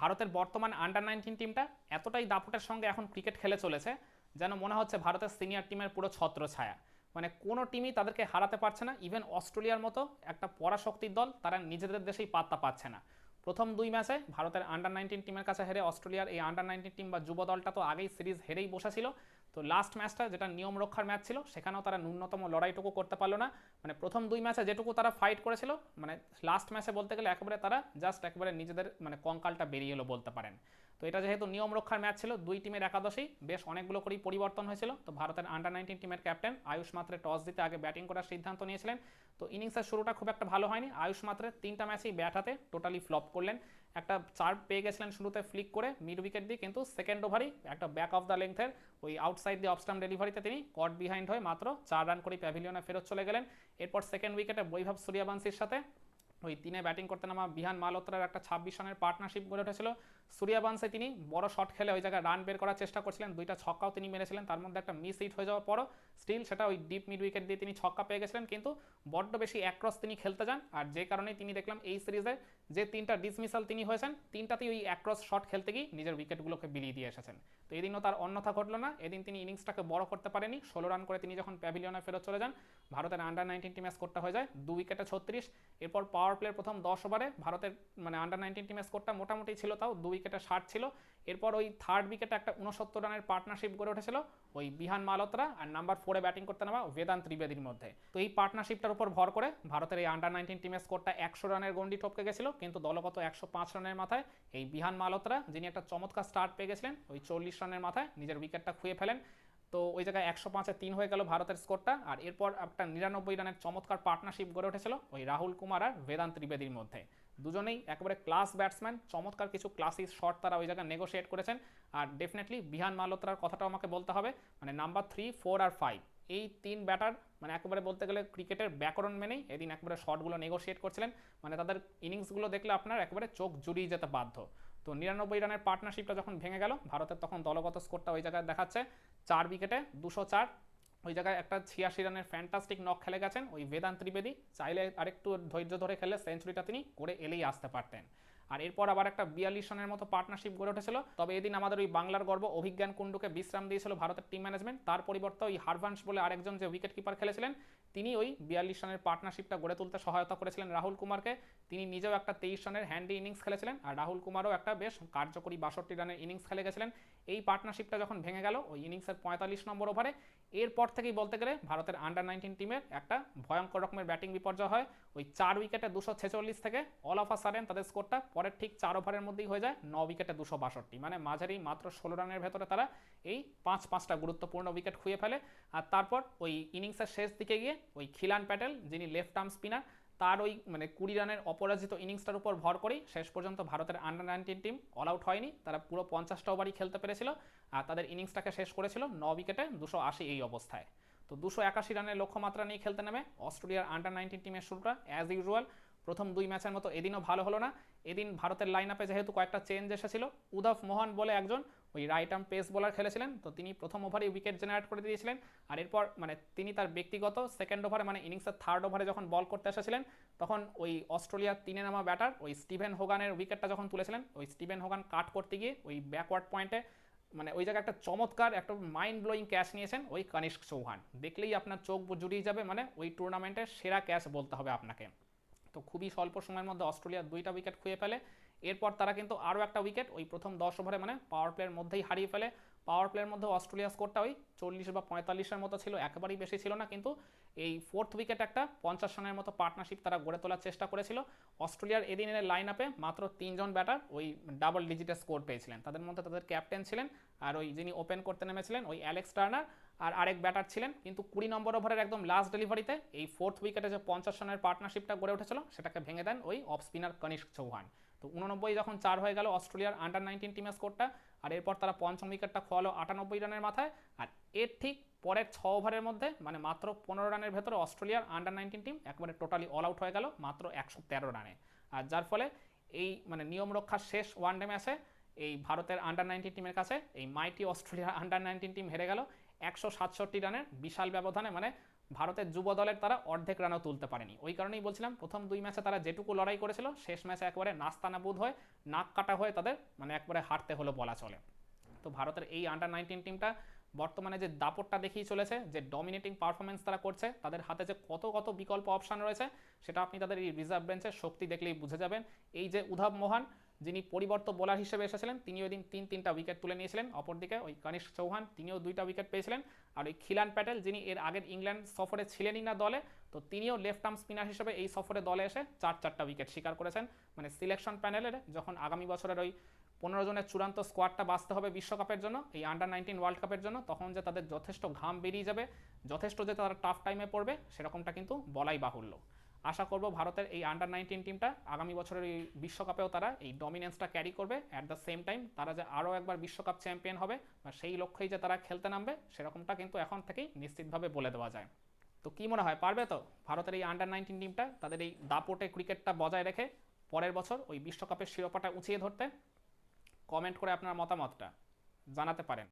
ভারতের বর্তমান under nineteen টিমটা এতটাই দাপটের সঙ্গে এখন ক্রিকেট খেলে চলেছে, যেন মনে হচ্ছে ভারতের সিনিয়র টিমের পুরো ছত্র ছায়া। মানে কোনো টিমই তাদেরকে হারাতে পারছে না ইভেন অস্ট্রেলিয়ার মতো একটা পরাশক্তির দল তারা নিজেদের দেশেই পাত্তা পাচ্ছে না। প্রথম দুই ম্যাচে ভারতের আন্ডার নাইনটিন টিমের কাছে হেরে অস্ট্রেলিয়ার এই আন্ডার নাইনটিন টিম বা যুব দলটা তো আগেই সিরিজ হেরেই বসেছিল তো লাস্ট ম্যাচটা যেটা নিয়ম রক্ষার ম্যাচ ছিল, সেখানেও তারা ন্যূনতম লড়াইটুকু করতে পারল না। মানে প্রথম দুই ম্যাচে যেটুকু তারা ফাইট করেছিল মানে লাস্ট ম্যাচে বলতে গেলে একেবারে তারা জাস্ট একেবারে নিজেদের মানে কঙ্কালটা বেরিয়ে এলো বলতে পারেন। তো এটা যেহেতু নিয়ম রক্ষার ম্যাচ ছিল, দুই টিমের একাদশেই বেশ অনেকগুলো করেই পরিবর্তন হয়েছিল। তো ভারতের আন্ডার নাইনটিন টিমের ক্যাপ্টেন আয়ুষ মাত্রে টস দিতে আগে ব্যাটিং করার সিদ্ধান্ত নিয়েছিলেন। তো ইনিংসের শুরুটা খুব একটা ভালো হয়নি। আয়ুষ মাত্রে তিনটা ম্যাচেই ব্যাট হাতে টোটালি ফ্লপ করলেন। একটা চার পেয়ে গেছিলেন শুরুতে ফ্লিক করে মিড উইকেট দিয়ে কিন্তু সেকেন্ড ওভারই একটা ব্যাক অফ দ্য লেন্থের ওই আউটসাইড দিয়ে অফস্টাম ডেলিভারিতে তিনি কট বিহাইন্ড হয়ে মাত্র চার রান করে প্যাভিলিয়নে ফেরত চলে গেলেন। এরপর সেকেন্ড উইকেটে বৈভব সূর্যাবাংশীর সাথে ওই তিনে ব্যাটিং করতে নামা বিহান মালহোত্রার একটা ছাব্বিশ রানের পার্টনারশিপ গড়ে উঠেছিল। সূর্যবংশে তিনি বড় শট খেলে ওই জায়গায় রান বের করার চেষ্টা করছিলেন। দুইটা ছক্কাও তিনি মেরেছিলেন। তার মধ্যে একটা মিস হিট হয়ে যাওয়ার পরও স্টিল সেটা ওই ডিপ মিড উইকেট দিয়ে তিনি ছক্কা পেয়ে গেছিলেন। কিন্তু বড্ড বেশি একক্রস তিনি খেলতে যান। আর যে কারণেই তিনি দেখলাম এই সিরিজে যে তিনটা ডিসমিসাল তিনি হয়েছেন, তিনটাতেই ওই একক্রস শট খেলতে গিয়ে নিজের উইকেটগুলোকে বিলিয়ে দিয়ে এসেছেন। তো এদিনও তার অন্যথা ঘটলো না। এদিন তিনি ইনিংসটাকে বড় করতে পারেনি। ষোলো রান করে তিনি যখন প্যাভিলিয়নে ফেরত চলে যান, ভারতের আন্ডার নাইনটিন টিমে স্কোরটা হয়ে যায় দু উইকেটে ছত্রিশ। এরপর পাওয়ার প্লের প্রথম দশ ওভারে ভারতের মানে আন্ডার নাইনটিন টিমের স্কোরটা মোটামুটি ছিল তাও দু উইকেটে ষাট ছিল। এরপর ওই থার্ড উইকেটে একটা উনসত্তর রানের পার্টনারশিপ গড়ে উঠেছিল। ওই বিহান মালত্রা আর নাম্বার ফোরে ব্যাটিং করতে নামা বেদান্ত ত্রিবেদীর মধ্যে। তো এই পার্টনারশিপটার উপর ভর করে ভারতের এই আন্ডার নাইনটিন টিমের স্কোরটা একশো রানের গন্ডি টপকে গেছিল। কিন্তু দলগত একশো পাঁচ রানের মাথায় এই বিহান মালত্রা, যিনি একটা চমৎকার স্টার্ট পেয়ে গেছিলেন, ওই চল্লিশ রানের মাথায় নিজের উইকেটটা খুঁয়ে ফেলেন। তো ওই জায়গায় একশো পাঁচে তিন হয়ে গেল ভারতের স্কোরটা আর এরপর একটা নিরানব্বই রানের চমৎকার পার্টনারশিপ গড়ে উঠেছিল ওই রাহুল কুমার আর বেদান্ত ত্রিবেদীর মধ্যে। দুজনেই একেবারে ক্লাস ব্যাটসম্যান চমৎকার কিছু ক্লাসি শট তারা ওই জায়গায় নেগোশিয়েট করেছেন। আর ডেফিনেটলি বিহান মালোত্রার কথাটাও আমাকে বলতে হবে মানে নাম্বার থ্রি ফোর আর ফাইভ এই তিন ব্যাটার মানে একেবারে বলতে গেলে ক্রিকেটের ব্যাকরণ মেনেই এদিন একেবারে শটগুলো নেগোশিয়েট করছিলেন। মানে তাদের ইনিংসগুলো দেখলে আপনার একেবারে চোখ জুড়িয়ে যেতে বাধ্য। তো নিরানব্বই রানের পার্টনারশিপটা যখন ভেঙে গেল, ভারতের তখন দলগত স্কোরটা ওই জায়গায় দেখাচ্ছে। চার উইকেটে দুশো চার ওই জায়গায় একটা ছিয়াশি রানের ফ্যান্টাস্টিক নক খেলে গেছেন। ওই বেদান্ত ত্রিবেদী চাইলে আরেকটু ধৈর্য ধরে খেলে সেঞ্চুরিটা তিনি করে এলেই আসতে পারতেন। আর এরপর আবার একটা বিয়াল্লিশ রানের মতো পার্টনারশিপ গড়ে উঠেছিল। তবে এদিন আমাদের ওই বাংলার গর্ব অভিজ্ঞান কুণ্ডুকে বিশ্রাম দিয়েছিল ভারতের টিম ম্যানেজমেন্ট তার পরিবর্তে ওই হারভান্স বলে আরেকজন যে উইকেট কিপার খেলেছিলেন তিনি ওই বিয়াল্লিশ রানের পার্টনারশিপটা গড়ে তুলতে সহায়তা করেছিলেন রাহুল কুমারকে। তিনি নিজেও একটা তেইশ রানের হ্যান্ডি ইনিংস খেলেছিলেন আর রাহুল কুমারও একটা বেশ কার্যকরী বাষট্টি রানের ইনিংস খেলে গেছিলেন। এই পার্টনারশিপটা যখন ভেঙে গেল, ওই ইনিংসের পঁয়তাল্লিশ নম্বর ওভারে এরপর থেকেই বলতে গেলে ভারতের আন্ডার নাইনটিন টিমের একটা ভয়ঙ্কর রকমের ব্যাটিং বিপর্যয় হয়। ওই চার উইকেটে দুশো ছেচল্লিশ থেকে অল অফ আ সাডেন তাদের স্কোরটা পরের ঠিক চার ওভারের মধ্যেই হয়ে যায়, ন উইকেটে দুশো বাষট্টি। মানে মাঝারি মাত্র ষোলো রানের ভেতরে তারা এই পাঁচ পাঁচটা গুরুত্বপূর্ণ উইকেট খুঁয়ে ফেলে। আর তারপর ওই ইনিংসের শেষ দিকে গিয়ে ওই খিলান প্যাটেল, যিনি লেফট আর্ম স্পিনার তার ওই মানে কুড়ি রানের অপরাজিত ইনিংসটার উপর ভর করেই শেষ পর্যন্ত ভারতের under nineteen team all out হয়নি। তারা পুরো পঞ্চাশটা ওভারই খেলতে পেরেছিল, আর তাদের ইনিংসটাকে শেষ করেছিল ন উইকেটে দুশো আশি এই অবস্থায়। তো দুশো একাশি রানের লক্ষ্যমাত্রা নিয়ে খেলতে নেমে অস্ট্রেলিয়ার আন্ডার নাইনটিন টিমের শুরুটা অ্যাজ ইউজুয়াল প্রথম দুই ম্যাচের মতো এদিনও ভালো হলো না। এদিন ভারতের লাইন আপে যেহেতু কয়েকটা চেঞ্জ এসেছিল উদফ মোহন বলে একজন ওই রাইট আর্ম পেস বোলার খেলেছিলেন। তো তিনি প্রথম ওভারে উইকেট জেনারেট করে দিয়েছিলেন। আর এরপর মানে তিনি তার ব্যক্তিগত সেকেন্ড ওভারে মানে ইনিংসের থার্ড ওভারে যখন বল করতে এসেছিলেন, তখন ওই অস্ট্রেলিয়ার তিনে নামা ব্যাটার ওই স্টিভেন হোগানের উইকেটটা যখন তুলেছিলেন, ওই স্টিভেন হোগান কাট করতে গিয়ে ওই ব্যাকওয়ার্ড পয়েন্টে মানে ওই জায়গায় একটা চমৎকার, একটা মাইন্ড ব্লোয়িং ক্যাচ নিয়েছেন ওই কনিষ্ক চৌহান। দেখলেই আপনার চোখ জুড়িয়ে যাবে মানে ওই টুর্নামেন্টের সেরা ক্যাচ বলতে হবে আপনাকে। তো খুবই স্বল্প সময়ের মধ্যে অস্ট্রেলিয়া দুইটা উইকেট খুঁয়ে ফেলে। এরপর তারা কিন্তু আরও একটা উইকেট ওই প্রথম দশ ওভারে মানে পাওয়ার প্লেয়ার মধ্যেই হারিয়ে ফেলে। পাওয়ার প্লেয়ার মধ্যে অস্ট্রেলিয়া স্কোরটা ওই চল্লিশ বা পঁয়তাল্লিশের মতো ছিল, একেবারেই বেশি ছিল না, কিন্তু এই ফোর্থ উইকেট একটা পঞ্চাশ রানের মতো পার্টনারশিপ তারা গড়ে তোলার চেষ্টা করেছিল। অস্ট্রেলিয়ার এদিনের লাইন আপে মাত্র তিনজন ব্যাটার ওই ডাবল ডিজিটের স্কোর পেয়েছিলেন। তাদের মধ্যে তাদের ক্যাপ্টেন ছিলেন আর ওই যিনি ওপেন করতে নেমেছিলেন ওই অ্যালেক্স টার্নার আর আরেক ব্যাটার ছিলেন, কিন্তু কুড়ি নম্বর ওভারের একদম লাস্ট ডেলিভারিতে এই ফোর্থ উইকেটে যে পঞ্চাশ রানের পার্টনারশিপটা গড়ে উঠেছিল, সেটাকে ভেঙে দেন ওই অফ স্পিনার কনিষ্ক চৌহান। তো উননব্বই যখন চার হয়ে গেল অস্ট্রেলিয়ার আন্ডার নাইনটিন টিমের স্কোরটা আর এরপর তারা পঞ্চম উইকেটটা খোয়ালো আটানব্বই রানের মাথায়, আর এর ঠিক পরের ছ ওভারের মধ্যে মানে মাত্র পনেরো রানের ভেতরে অস্ট্রেলিয়ার আন্ডার নাইনটিন টিম একবারে টোটালি অল আউট হয়ে গেল, মাত্র একশো তেরো রানে। আর যার ফলে এই মানে নিয়ম রক্ষার শেষ ওয়ানডে ম্যাচে এই ভারতের আন্ডার নাইনটিন টিমের কাছে এই মাইটি অস্ট্রেলিয়ার আন্ডার নাইনটিন টিম হেরে গেল, একশো সাতষট্টি রানের বিশাল ব্যবধানে মানে ভারতের যুব দলের তারা অর্ধেক রানও তুলতে পারেনি। ওই কারণেই বলছিলাম, প্রথম দুই ম্যাচে তারা যেটুকু লড়াই করেছিল, শেষ ম্যাচে একবারে নাস্তানাবুদ হয়ে, নাক কাটা হয়ে তাদের মানে একবারে হারতে হলো বলা চলে। তো ভারতের এই আন্ডার নাইনটিন টিমটা বর্তমানে যে দাপটটা দেখিয়ে চলেছে, যে ডমিনেটিং পারফরমেন্স তারা করছে, তাদের হাতে যে কত কত বিকল্প অপশান রয়েছে, সেটা আপনি তাদের এই রিজার্ভ বেঞ্চের শক্তি দেখলেই বুঝে যাবেন। এই যে উধাব মোহন যিনি পরিবর্তন বোলার হিসেবে এসেছিলেন তিনি ওই দিন তিন, তিনটা উইকেট তুলে নিয়েছিলেন। অপরদিকে ওই কনিষ্ক চৌহান, তিনিও দুইটা উইকেট পেয়েছিলেন। আর ওই খিলান প্যাটেল, যিনি এর আগের ইংল্যান্ড সফরে ছিলেনই না দলে, তো তিনিও লেফট আর্ম স্পিনার হিসেবে এই সফরে দলে এসে চার চারটা উইকেট শিকার করেছেন। মানে সিলেকশন প্যানেলের যখন আগামী বছরের ওই পনেরো জনের চূড়ান্ত স্কোয়াডটা বাঁচতে হবে বিশ্বকাপের জন্য, এই আন্ডার নাইনটিন ওয়ার্ল্ড কাপের জন্য, তখন যে তাদের যথেষ্ট ঘাম বেরিয়ে যাবে, যথেষ্ট যে তারা টাফ টাইমে পড়বে, সেরকমটা কিন্তু বলাই বাহুল্য। আশা করব ভারতের এই আন্ডার নাইনটিন টিমটা আগামী বছরের এই বিশ্বকাপেও তারা এই ডমিনেন্সটা ক্যারি করবে। অ্যাট দ্য সেম টাইম তারা যে আরও একবার বিশ্বকাপ চ্যাম্পিয়ন হবে, বা সেই লক্ষ্যেই যে তারা খেলতে নামবে, সেরকমটা কিন্তু এখন থেকেই নিশ্চিতভাবে বলে দেওয়া যায়। তো কি মনে হয়, পারবে তো? ভারতের এই আন্ডার নাইনটিন টিমটা তাদের এই দাপটে ক্রিকেটটা বজায় রেখে পরের বছর ওই বিশ্বকাপের শিরোপাটা উঁচিয়ে ধরতে কমেন্ট করে আপনার মতামতটা জানাতে পারেন।